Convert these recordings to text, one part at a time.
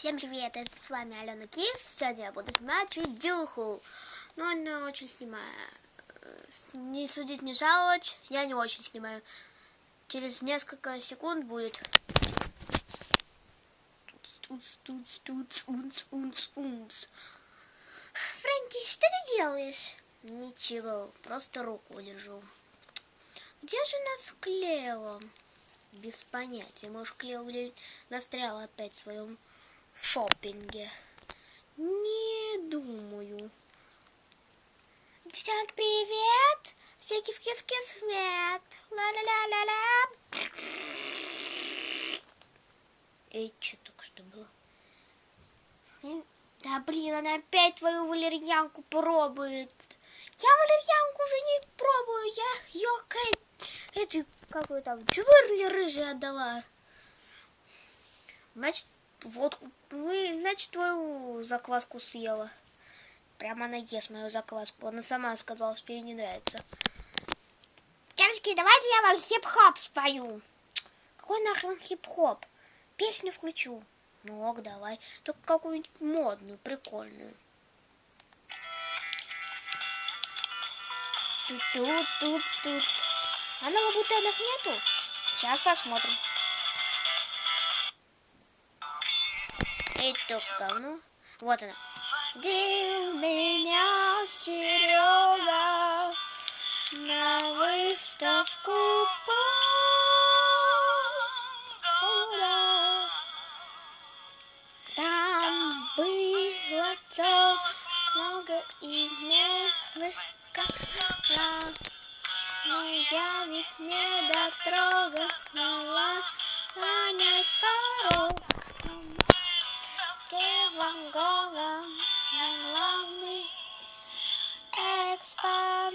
Всем привет, это с вами Алена Кис. Сегодня я буду снимать видюху. Но она очень снимаю. Не судить, не жаловать. Я не очень снимаю. Через несколько секунд будет. Фрэнки, что ты делаешь? Ничего, просто руку держу. Где же нас Клео? Без понятия. Может, Клео застрял опять в своем шопинге. Не думаю. Девчонки, привет! Все кис-кис-кис свет. Ла-ла-ла-ла-ла. Эй, что только что было? Да блин, она опять твою валерьянку пробует. Я валерьянку уже не пробую, я ее к этой, какой там, чувырли рыжий отдала. Значит, водку, ну, значит, твою закваску съела. Прямо она ест мою закваску. Она сама сказала, что ей не нравится. Девочки, давайте я вам хип-хоп спою. Какой нахрен хип-хоп? Песню включу. Ну ок, давай. Только какую-нибудь модную, прикольную. Тут, тут, тут. А на лабутенах нету? Сейчас посмотрим. Эй, только, ну. Вот она. У меня Серега на выставку куда? Там было так много и не но я ведь не дотрогала понять порог.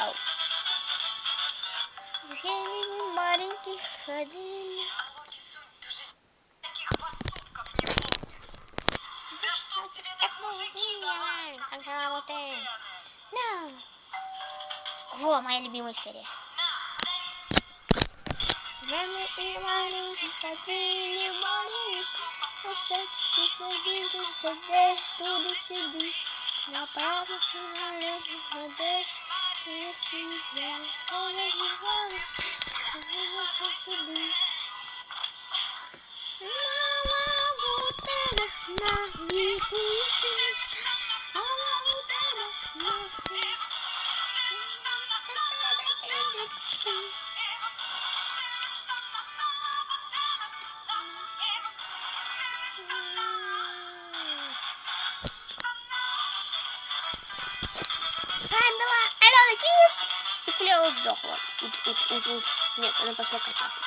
Ау. маленький ходили. Во, моя любимая серия. Мамы и маленькие ходили маленькие, лошадки садили, саде, туда сиди, направо и налево ходи, резкий я, ой, не вали, а сюда. на лихуительных С Кис и Клео сдохла. Уц, уц, уц, уц. Нет, она пошла кататься.